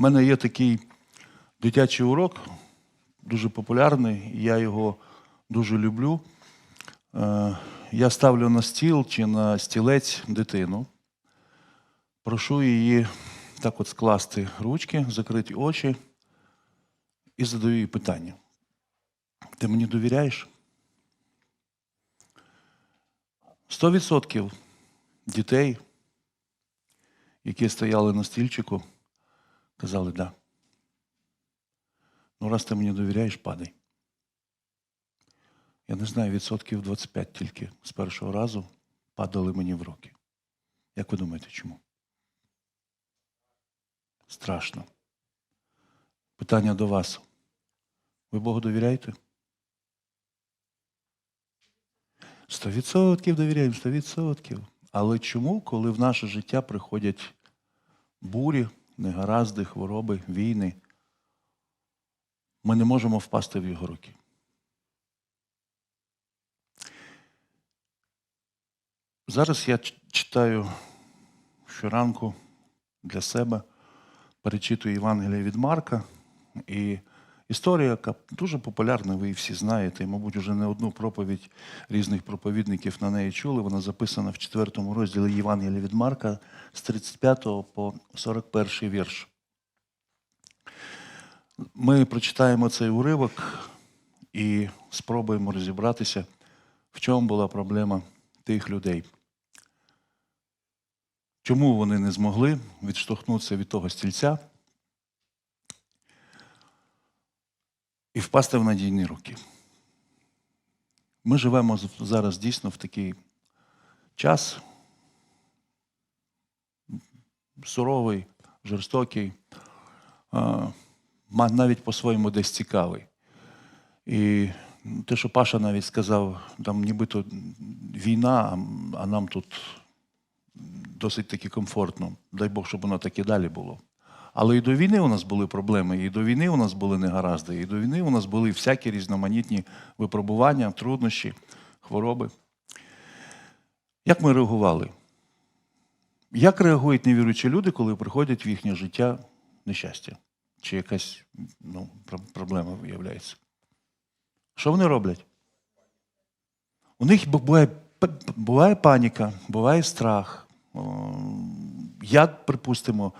У мене є такий дитячий урок, дуже популярний, я його дуже люблю. Е, Я ставлю на стіл чи на стілець дитину, прошу її так от скласти ручки, закриті очі і задаю їй питання. Ти мені довіряєш? 100% дітей, які стояли на стільчику, казали да. Ну, раз ти мені довіряєш, падай. Я не знаю, відсотків 25 тільки з першого разу падали мені в руки. Як ви думаєте, чому? Страшно. Питання до вас. Ви Богу довіряєте? Сто відсотків довіряємо, сто відсотків. Але чому, коли в наше життя приходять бурі, негаразди, хвороби, війни, ми не можемо впасти в його руки? Зараз я читаю щоранку для себе, перечитую Євангелія від Марка. І історія, яка дуже популярна, ви всі знаєте, і, мабуть, вже не одну проповідь різних проповідників на неї чули. Вона записана в четвертому розділі Євангелія від Марка з 35 по 41 вірш. Ми прочитаємо цей уривок і спробуємо розібратися, в чому була проблема тих людей. Чому вони не змогли відштовхнутися від того стільця і впасти в надійні руки? Ми живемо зараз дійсно в такий час суровий, жорстокий, навіть по-своєму десь цікавий. І те, що Паша навіть сказав, там нібито війна, а нам тут досить таки комфортно. Дай Бог, щоб воно так і далі було. Але і до війни у нас були проблеми, і до війни у нас були негаразди, і до війни у нас були всякі різноманітні випробування, труднощі, хвороби. Як ми реагували? Як реагують невіруючі люди, коли приходять в їхнє життя нещастя? Чи якась ну, проблема виявляється? Що вони роблять? У них буває, буває паніка, буває страх. Я, припустимо,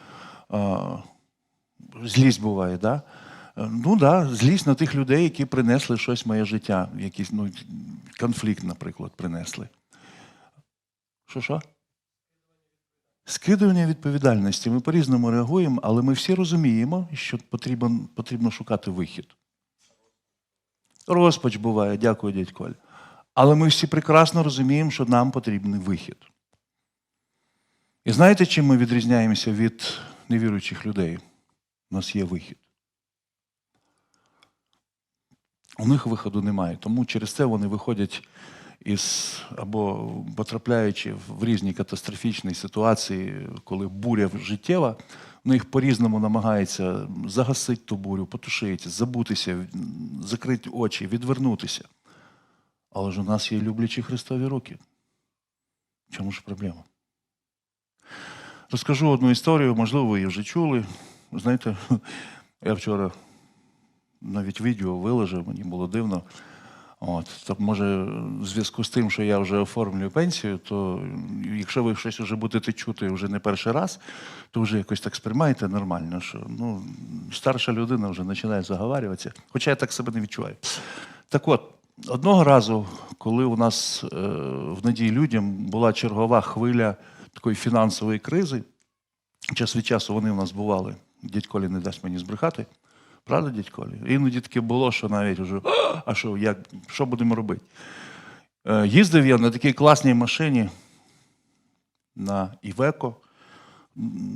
злість буває, да? Е, Ну да, злість на тих людей, які принесли щось в моє життя, якийсь ну, конфлікт, наприклад, принесли. Що що? Скидування відповідальності. Ми по-різному реагуємо, але ми всі розуміємо, що потрібно, потрібно шукати вихід. Розпач буває, дякую, дядь Коль. Але ми всі прекрасно розуміємо, що нам потрібен вихід. І знаєте, чим ми відрізняємося від невіруючих людей? У нас є вихід. У них виходу немає. Тому через це вони виходять із або потрапляючи в різні катастрофічні ситуації, коли буря життєва, в них по-різному намагається загасити ту бурю, потушити, забутися, закрити очі, відвернутися. Але ж у нас є люблячі Христові руки. В чому ж проблема? Розкажу одну історію, можливо, ви її вже чули. Знаєте, я вчора навіть відео виложив, мені було дивно. От, так може, в зв'язку з тим, що я вже оформлюю пенсію, то якщо ви щось вже будете чути вже не перший раз, то вже якось так сприймаєте нормально, що ну, старша людина вже починає заговарюватися, хоча я так себе не відчуваю. Так от, одного разу, коли у нас е, в надії людям була чергова хвиля такої фінансової кризи, час від часу вони у нас бували, дядь Колі не дасть мені збрехати. Правда, дядь Колі? Іноді таке було, що навіть вже, а що, як, що будемо робити? Е, їздив я на такій класній машині на Івеко.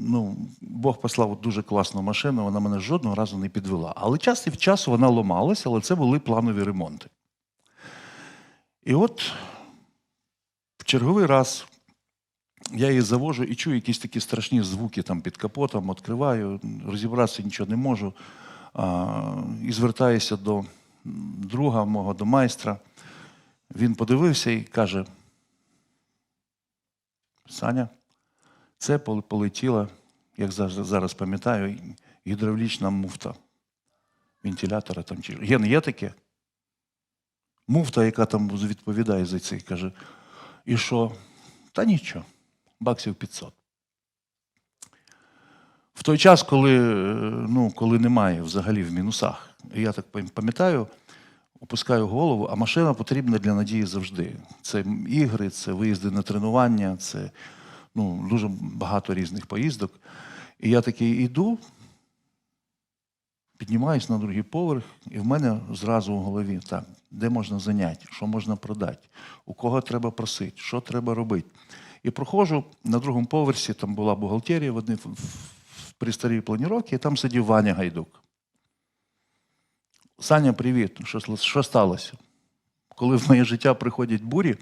Ну, Бог послав дуже класну машину, вона мене жодного разу не підвела. Але час від часу вона ломалася, але це були планові ремонти. І от в черговий раз я її завожу і чую якісь такі страшні звуки там під капотом, відкриваю, розібратися нічого не можу. А, і звертаюся до друга мого, до майстра. Він подивився і каже: Саня, це пол- полетіло, як зараз, пам'ятаю, гідравлічна муфта вентилятора там чи. Є, є таке? Муфта, яка там відповідає за це, каже, і що? Та нічого, баксів 500. В той час, коли, е, ну, коли немає взагалі в мінусах, я так пам'ятаю, опускаю голову, а машина потрібна для надії завжди. Це ігри, це виїзди на тренування, це ну, дуже багато різних поїздок. І я такий іду, піднімаюсь на другий поверх, і в мене зразу в голові так, де можна зайняти, що можна продати, у кого треба просити, що треба робити. І проходжу на другому поверсі, там була бухгалтерія в, одній, при старій планіровці, і там сидів Ваня Гайдук. Саня, привіт. Що, що сталося? Коли в моє життя приходять бурі,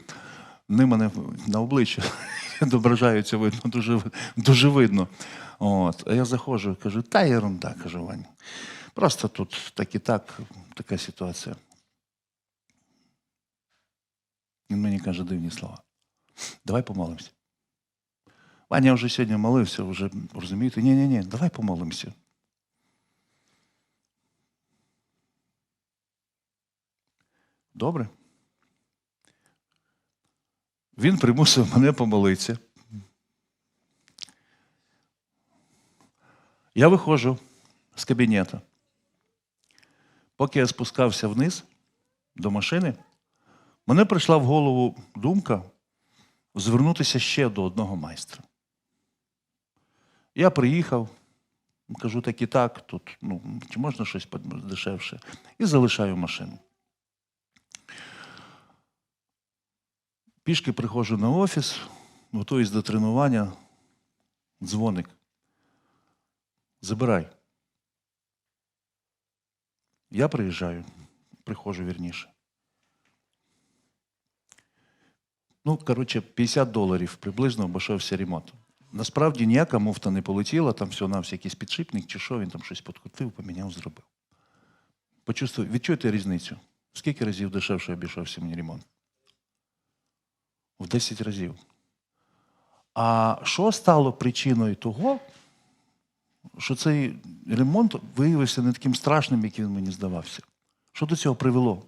вони мене на обличчя відображаються видно, дуже, дуже видно. От. А я заходжу і кажу, та ерунда, кажу Ваня. Просто тут так і так, така ситуація. Він мені каже дивні слова. Давай помолимося. Ваня вже сьогодні молився, вже розумієте, ні, ні, ні, давай помолимося. Добре. Він примусив мене помолитися. Я виходжу з кабінету. Поки я спускався вниз до машини, мене прийшла в голову думка звернутися ще до одного майстра. Я приїхав, кажу так і так, тут, ну, чи можна щось дешевше, і залишаю машину. Пішки приходжу на офіс, готуюсь до тренування, дзвоник. Забирай. Я приїжджаю, приходжу вірніше. Ну, коротше, 50 доларів приблизно обійшовся ремонт. Насправді ніяка муфта не полетіла, там все на якийсь підшипник чи що, він там щось подкрутив, поміняв, зробив. Почувствуй, відчуйте різницю. Скільки разів дешевше обійшовся мені ремонт? В 10 разів. А що стало причиною того, що цей ремонт виявився не таким страшним, як він мені здавався? Що до цього привело?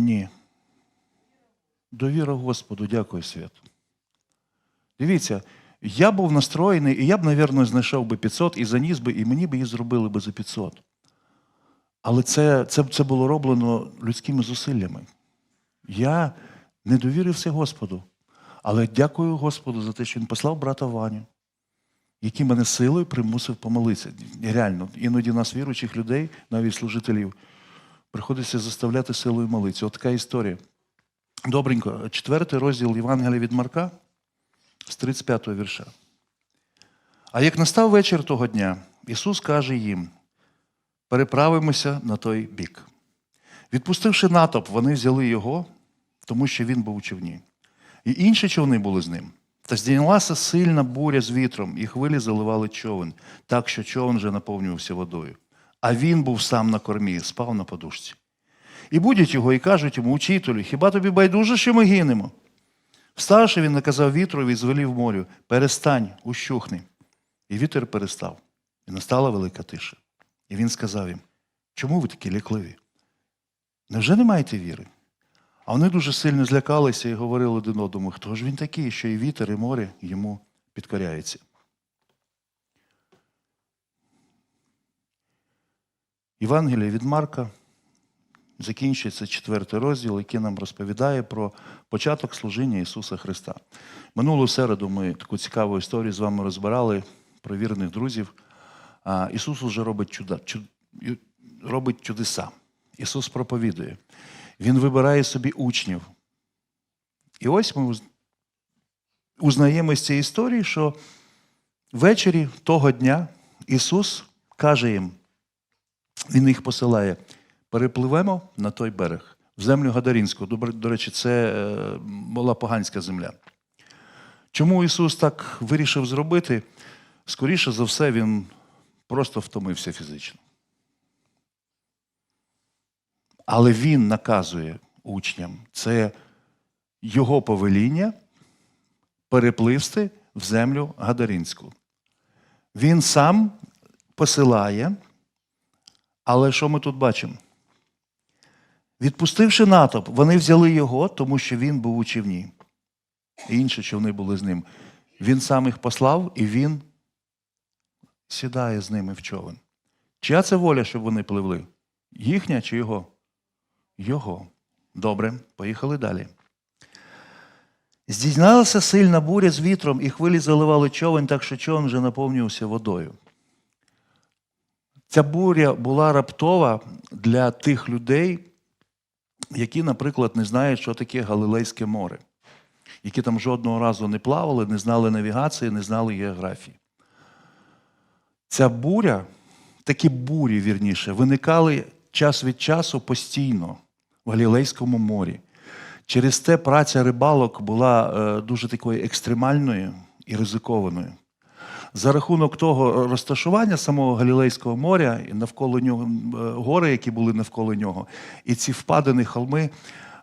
Ні. Довіра Господу, дякую, Свят. Дивіться, я був настроєний, і я б, мабуть, знайшов би 500 і заніс би, і мені б її зробили би за 500. Але це, це, це було роблено людськими зусиллями. Я не довірився Господу. Але дякую Господу за те, що Він послав брата Ваню, який мене силою примусив помолитися. Реально, іноді нас, віруючих людей, навіть служителів, приходиться заставляти силою молитися. От така історія. Добренько, четвертий розділ Євангелія від Марка з 35 го вірша. А як настав вечір того дня, Ісус каже їм: переправимося на той бік. Відпустивши натовп, вони взяли його, тому що він був у човні. І інші човни були з ним. Та здійнялася сильна буря з вітром, і хвилі заливали човен, так що човен вже наповнювався водою. А він був сам на кормі, спав на подушці. І будять його і кажуть йому, учителю, хіба тобі байдуже, що ми гинемо? Вставши, він наказав вітрові і звелів морю, перестань, ущухни. І вітер перестав, і настала велика тиша. І він сказав їм, чому ви такі лякливі? Невже не маєте віри? А вони дуже сильно злякалися і говорили один одному, хто ж він такий, що і вітер, і море йому підкоряється. Євангеліє від Марка закінчується четвертий розділ, який нам розповідає про початок служіння Ісуса Христа. Минулу середу ми таку цікаву історію з вами розбирали про вірних друзів. Ісус вже робить чуда, чуд, робить чудеса. Ісус проповідує. Він вибирає собі учнів. І ось ми узнаємо з цієї історії, що ввечері того дня Ісус каже їм, Він їх посилає, перепливемо на той берег, в землю Гадарінську. До, речі, це е, була поганська земля. Чому Ісус так вирішив зробити? Скоріше за все, Він просто втомився фізично. Але він наказує учням, це його повеління перепливсти в землю Гадаринську. Він сам посилає, але що ми тут бачимо? Відпустивши натовп, вони взяли його, тому що він був у човні. І інші човни були з ним. Він сам їх послав, і він сідає з ними в човен. Чия це воля, щоб вони пливли? Їхня чи його? Його. Добре, поїхали далі. Здійнялася сильна буря з вітром, і хвилі заливали човен, так що човен вже наповнювався водою. Ця буря була раптова для тих людей, які, наприклад, не знають, що таке Галилейське море, які там жодного разу не плавали, не знали навігації, не знали географії. Ця буря, такі бурі, вірніше, виникали час від часу постійно в Галілейському морі. Через те праця рибалок була е, дуже такою екстремальною і ризикованою. За рахунок того розташування самого Галілейського моря і навколо нього е, гори, які були навколо нього, і ці впадини холми е,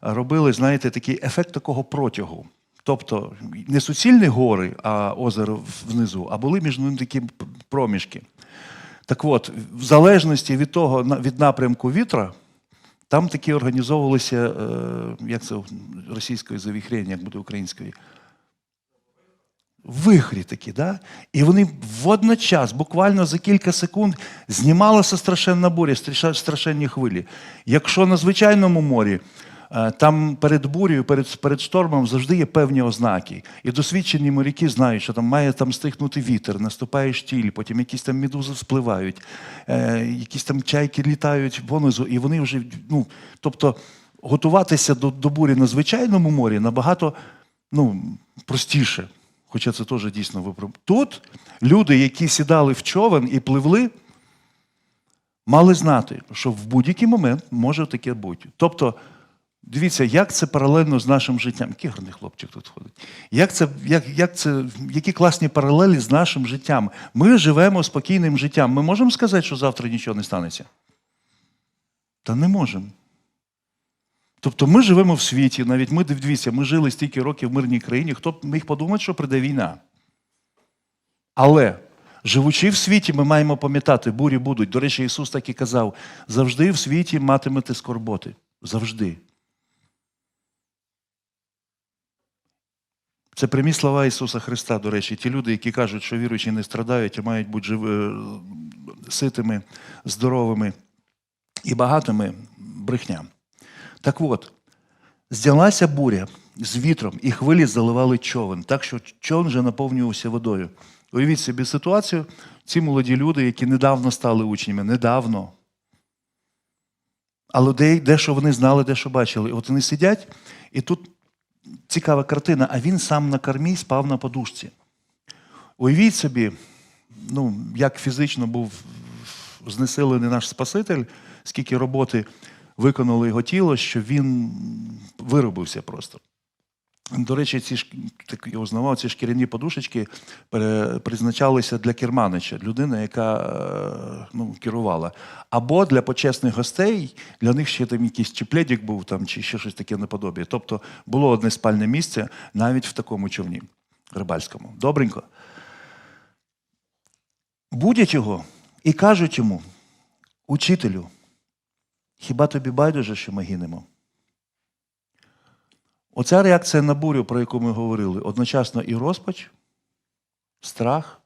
робили, знаєте, такий ефект такого протягу. Тобто не суцільні гори, а озеро внизу, а були між ними такі проміжки. Так от, в залежності від того, від напрямку вітра, там такі організовувалися, е, як це російською завіхрення, як буде українською. Вихрі такі, да? і вони водночас, буквально за кілька секунд, знімалася страшенна буря, страшенні хвилі. Якщо на звичайному морі, е, там перед бурею, перед, перед штормом завжди є певні ознаки. І досвідчені моряки знають, що там має там стихнути вітер, наступає штіль, потім якісь там медузи спливають, е, якісь там чайки літають понизу, і вони вже, ну, тобто, готуватися до, до бурі на звичайному морі набагато ну, простіше. Хоча це теж дійсно випробування. Тут люди, які сідали в човен і пливли, мали знати, що в будь-який момент може таке бути. Тобто, дивіться, як це паралельно з нашим життям. Який гарний хлопчик тут ходить. Як це, як, як це, які класні паралелі з нашим життям. Ми живемо спокійним життям. Ми можемо сказати, що завтра нічого не станеться? Та не можемо. Тобто ми живемо в світі, навіть ми дивіться, ми жили стільки років в мирній країні, хто б міг подумати, що прийде війна. Але живучи в світі, ми маємо пам'ятати, бурі будуть. До речі, Ісус так і казав: завжди в світі матимете скорботи. Завжди. Це прямі слова Ісуса Христа, до речі, ті люди, які кажуть, що віруючі не страдають, а мають бути жив... е, ситими, здоровими і багатими брехня. Так от, здялася буря з вітром, і хвилі заливали човен, так що човен вже наповнювався водою. Уявіть собі ситуацію, ці молоді люди, які недавно стали учнями, недавно. Але де, дещо вони знали, дещо бачили. І от вони сидять, і тут цікава картина, а він сам на кормі спав на подушці. Уявіть собі, ну, як фізично був знесилений наш Спаситель, скільки роботи виконало його тіло, що він виробився просто. До речі, ці так його знавав, ці шкіряні подушечки призначалися для керманича, людини, яка е, ну, керувала. Або для почесних гостей, для них ще там якийсь чи був там, чи ще щось таке наподобі. Тобто було одне спальне місце навіть в такому човні рибальському. Добренько. Будять його і кажуть йому, учителю, хіба тобі байдуже, що ми гинемо? Оця реакція на бурю, про яку ми говорили, одночасно і розпач, страх,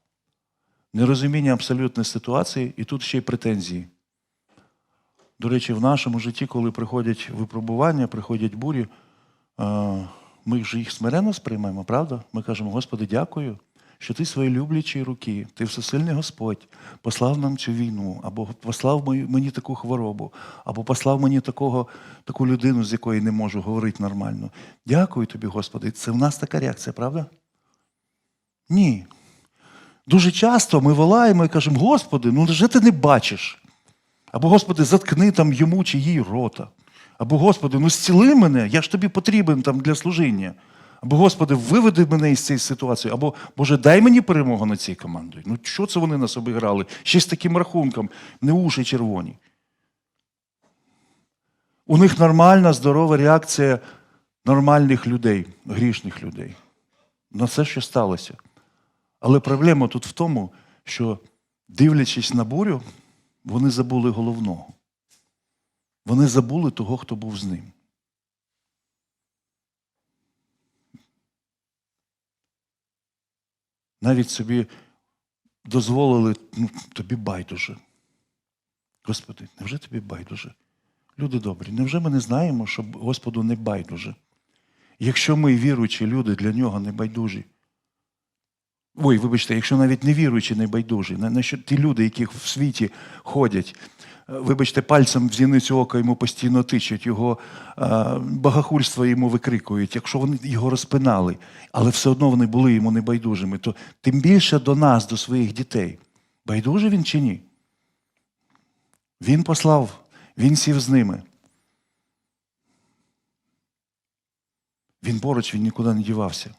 нерозуміння абсолютної ситуації, і тут ще й претензії. До речі, в нашому житті, коли приходять випробування, приходять бурі, ми ж їх смиренно сприймаємо, правда? Ми кажемо, Господи, дякую, що ти свої люблячі руки, ти всесильний Господь, послав нам цю війну, або послав мені таку хворобу, або послав мені такого, таку людину, з якої не можу говорити нормально. Дякую тобі, Господи. Це в нас така реакція, правда? Ні. Дуже часто ми волаємо і кажемо, Господи, ну вже ти не бачиш? Або, Господи, заткни там йому чи їй рота. Або, Господи, ну зціли мене, я ж тобі потрібен там для служіння. Або, Господи, виведи мене із цієї ситуації. Або, Боже, дай мені перемогу над цією командою. Ну, що це вони нас обіграли? Ще з таким рахунком, не уші червоні. У них нормальна, здорова реакція нормальних людей, грішних людей. на все, що сталося. Але проблема тут в тому, що, дивлячись на бурю, вони забули головного. Вони забули того, хто був з ним. Навіть собі дозволили, ну, тобі байдуже. Господи, невже тобі байдуже? Люди добрі, невже ми не знаємо, що Господу не байдуже? Якщо ми віруючі люди для нього не байдужі. Ой, вибачте, якщо навіть не віруючі не байдужі, на, що ті люди, які в світі ходять, е, вибачте, пальцем в зіницю ока йому постійно тичуть, його е, багахульство йому викрикують, якщо вони його розпинали, але все одно вони були йому небайдужими, то тим більше до нас, до своїх дітей. Байдуже він чи ні? Він послав, він сів з ними. Він поруч, він нікуди не дівався.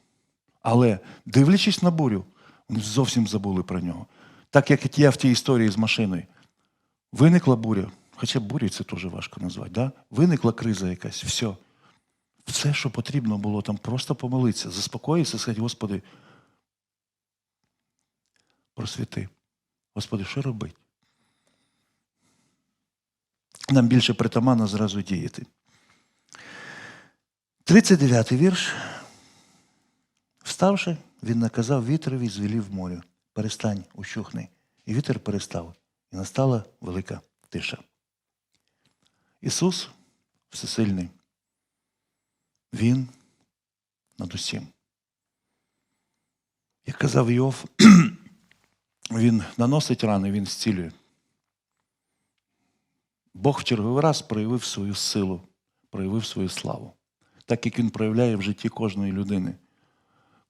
Але, дивлячись на бурю, вони зовсім забули про нього. Так як я в тій історії з машиною. Виникла буря, хоча бурю це теж важко назвати, да? виникла криза якась, все. Все, що потрібно було там, просто помолитися, заспокоїтися, сказати, Господи, просвіти. Господи, що робити? Нам більше притаманно зразу діяти. 39-й вірш. Вставши, він наказав вітрові, звелів морю. Перестань, ущухни. І вітер перестав, і настала велика тиша. Ісус всесильний. Він над усім. Як казав Йов, він наносить рани, він зцілює. Бог в черговий раз проявив свою силу, проявив свою славу, так як він проявляє в житті кожної людини,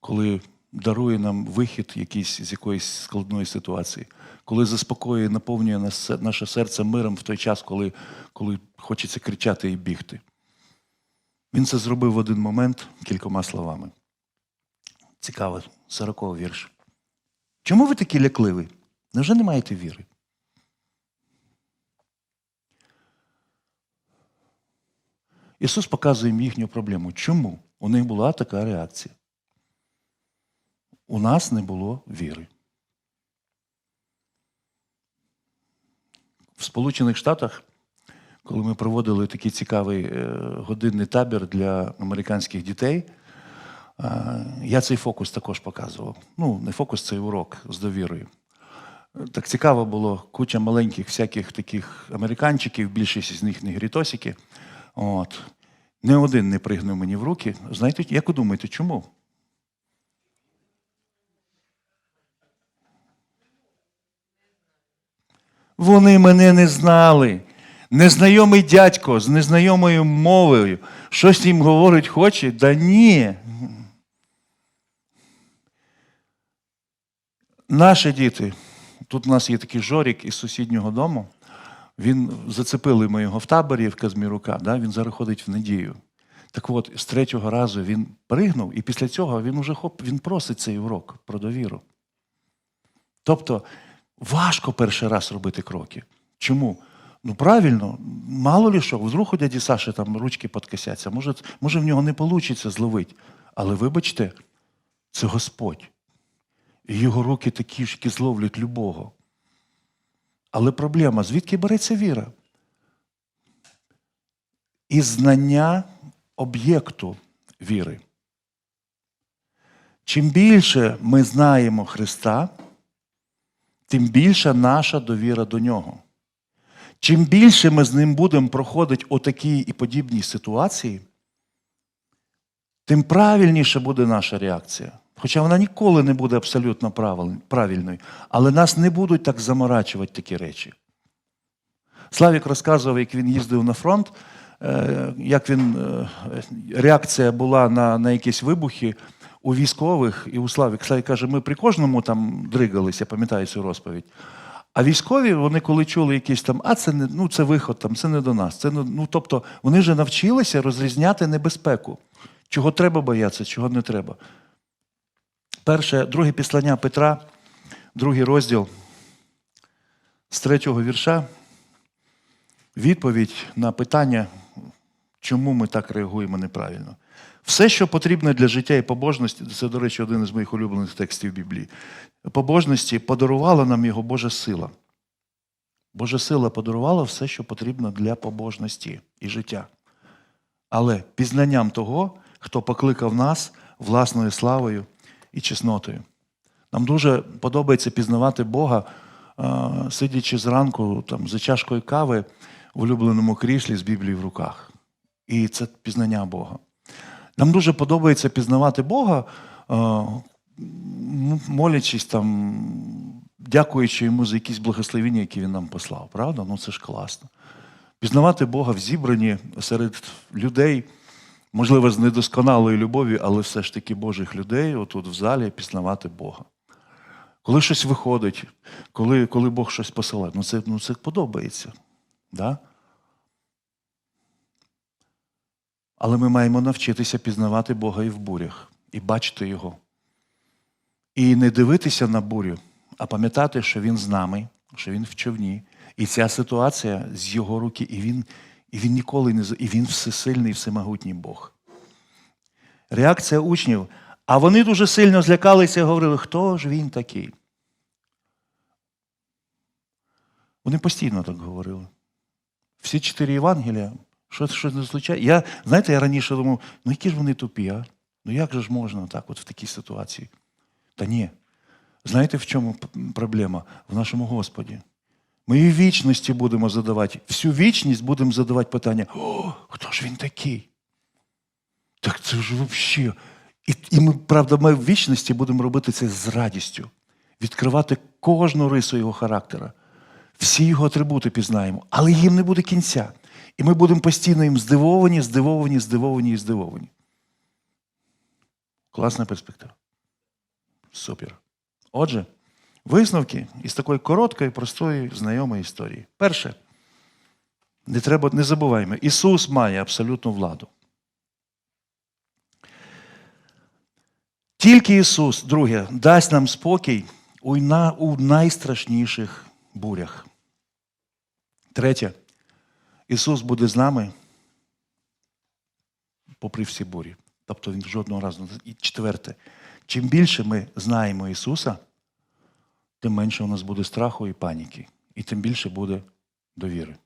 коли дарує нам вихід якийсь з якоїсь складної ситуації, коли заспокоює, наповнює наше серце миром в той час, коли, коли хочеться кричати і бігти. Він це зробив в один момент кількома словами. Цікаво, 40 вірш. Чому ви такі лякливі? Невже не маєте віри? Ісус показує їм їхню проблему. Чому? У них була така реакція. У нас не було віри. В Сполучених Штатах, коли ми проводили такий цікавий е, годинний табір для американських дітей, е, я цей фокус також показував. Ну, не фокус, цей урок з довірою. Так цікаво було, куча маленьких всяких таких американчиків, більшість з них негрітосики. От. Не один не пригнув мені в руки. Знаєте, як ви думаєте, чому? Вони мене не знали. Незнайомий дядько з незнайомою мовою. Щось їм говорить хоче? Да ні. Наші діти, тут у нас є такий жорік із сусіднього дому. Він зацепили ми його в таборі в Казмірука, да? він зараз ходить в недію. Так от, з третього разу він пригнув, і після цього він уже хоп, він просить цей урок про довіру. Тобто важко перший раз робити кроки. Чому? Ну правильно, мало ли що, вдруг у дяді Саші там ручки подкосяться, може, може в нього не вийде зловити. Але вибачте, це Господь. І його руки такі ж, які зловлять любого. Але проблема, звідки береться віра? Із знання об'єкту віри. Чим більше ми знаємо Христа, тим більша наша довіра до Нього. Чим більше ми з ним будемо проходити отакі і подібні ситуації, тим правильніше буде наша реакція. Хоча вона ніколи не буде абсолютно правильною, але нас не будуть так заморачувати такі речі. Славік розказував, як він їздив на фронт, як він, е, реакція була на, на якісь вибухи у військових і у Славік. Славік каже, ми при кожному там дригалися, пам'ятаю цю розповідь. А військові, вони коли чули якісь там, а це не ну це виход, там це не до нас. Це ну, тобто вони вже навчилися розрізняти небезпеку, чого треба боятися, чого не треба. Перше, друге післання Петра, другий розділ з третього вірша. Відповідь на питання, чому ми так реагуємо неправильно. Все, що потрібно для життя і побожності, це, до речі, один із моїх улюблених текстів Біблії. Побожності подарувала нам його Божа сила. Божа сила подарувала все, що потрібно для побожності і життя. Але пізнанням того, хто покликав нас власною славою і чеснотою. Нам дуже подобається пізнавати Бога, е, сидячи зранку там, за чашкою кави в улюбленому кріслі з Біблією в руках. І це пізнання Бога. Нам дуже подобається пізнавати Бога, е, молячись там, дякуючи йому за якісь благословення, які він нам послав. Правда? Ну це ж класно. Пізнавати Бога в зібранні серед людей, можливо, з недосконалою любов'ю, але все ж таки Божих людей, отут в залі, пізнавати Бога. Коли щось виходить, коли, коли Бог щось посилає, ну це, ну це подобається. Да? Але ми маємо навчитися пізнавати Бога і в бурях, і бачити Його. І не дивитися на бурю, а пам'ятати, що Він з нами, що Він в човні. І ця ситуація з його руки, і він, і він ніколи не і він всесильний, всемогутній Бог. Реакція учнів. А вони дуже сильно злякалися і говорили, хто ж він такий? Вони постійно так говорили. Всі чотири Євангелія, що, що не звичайно. Я, знаєте, я раніше думав, ну які ж вони тупі, а? Ну як же ж можна так, от в такій ситуації? Та ні. Знаєте, в чому проблема? В нашому Господі. Ми і вічності будемо задавати, всю вічність будемо задавати питання: О, хто ж він такий? Так це ж взагалі. І, і ми, правда, ми в вічності будемо робити це з радістю, відкривати кожну рису його характера. Всі його атрибути пізнаємо, але їм не буде кінця. І ми будемо постійно їм здивовані, здивовані, здивовані і здивовані. Класна перспектива. Супер. Отже, висновки із такої короткої, простої, знайомої історії. Перше, не треба, не забуваємо, Ісус має абсолютну владу. Тільки Ісус, друге, дасть нам спокій у, найстрашніших бурях. Третє, Ісус буде з нами попри всі бурі. Тобто Він жодного разу. І четверте, чим більше ми знаємо Ісуса, тим менше у нас буде страху і паніки, і тим більше буде довіри.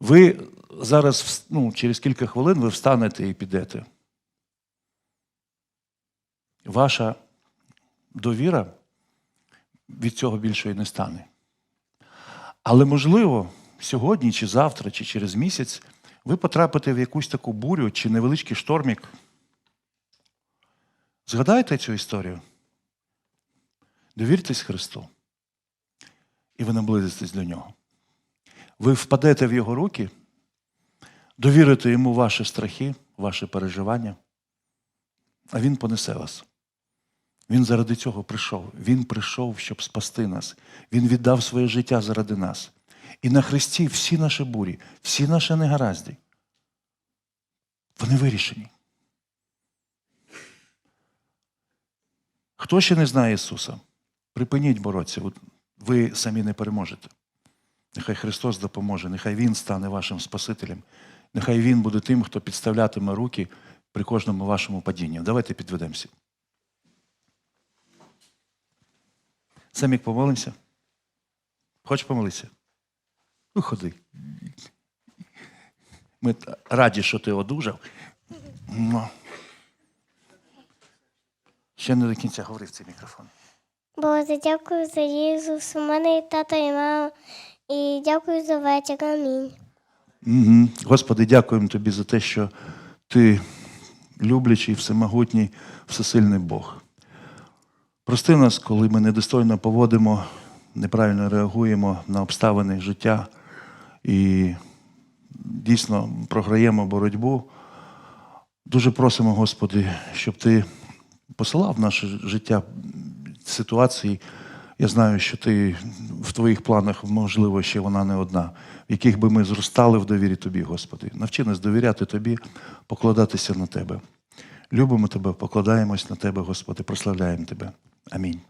Ви зараз, ну, через кілька хвилин ви встанете і підете. Ваша довіра від цього більшої не стане. Але, можливо, сьогодні, чи завтра, чи через місяць ви потрапите в якусь таку бурю чи невеличкий штормік. Згадайте цю історію. Довіртесь Христу, і ви наблизитесь до нього. Ви впадете в Його руки, довірите йому ваші страхи, ваші переживання, а Він понесе вас. Він заради цього прийшов. Він прийшов, щоб спасти нас. Він віддав своє життя заради нас. І на Христі всі наші бурі, всі наші негаразди, вони вирішені. Хто ще не знає Ісуса? Припиніть боротися. Ви самі не переможете. Нехай Христос допоможе, нехай Він стане вашим Спасителем, нехай Він буде тим, хто підставлятиме руки при кожному вашому падінні. Давайте підведемося. Самік помолимося. Хочеш помолитися? Ну, ходи. Ми раді, що ти одужав. Ну. Ще не до кінця говорив цей мікрофон. Боже, дякую за Ісус. У мене і тато, і мама. І дякую за вечір. Амінь. Угу. Господи, дякуємо Тобі за те, що Ти люблячий, всемогутній, всесильний Бог. Прости нас, коли ми недостойно поводимо, неправильно реагуємо на обставини життя і дійсно програємо боротьбу. Дуже просимо, Господи, щоб Ти посилав наше життя ситуації. Я знаю, що ти в твоїх планах, можливо, ще вона не одна, в яких би ми зростали в довірі Тобі, Господи. Навчи нас довіряти Тобі, покладатися на Тебе. Любимо Тебе, покладаємось на Тебе, Господи, прославляємо Тебе. Амінь.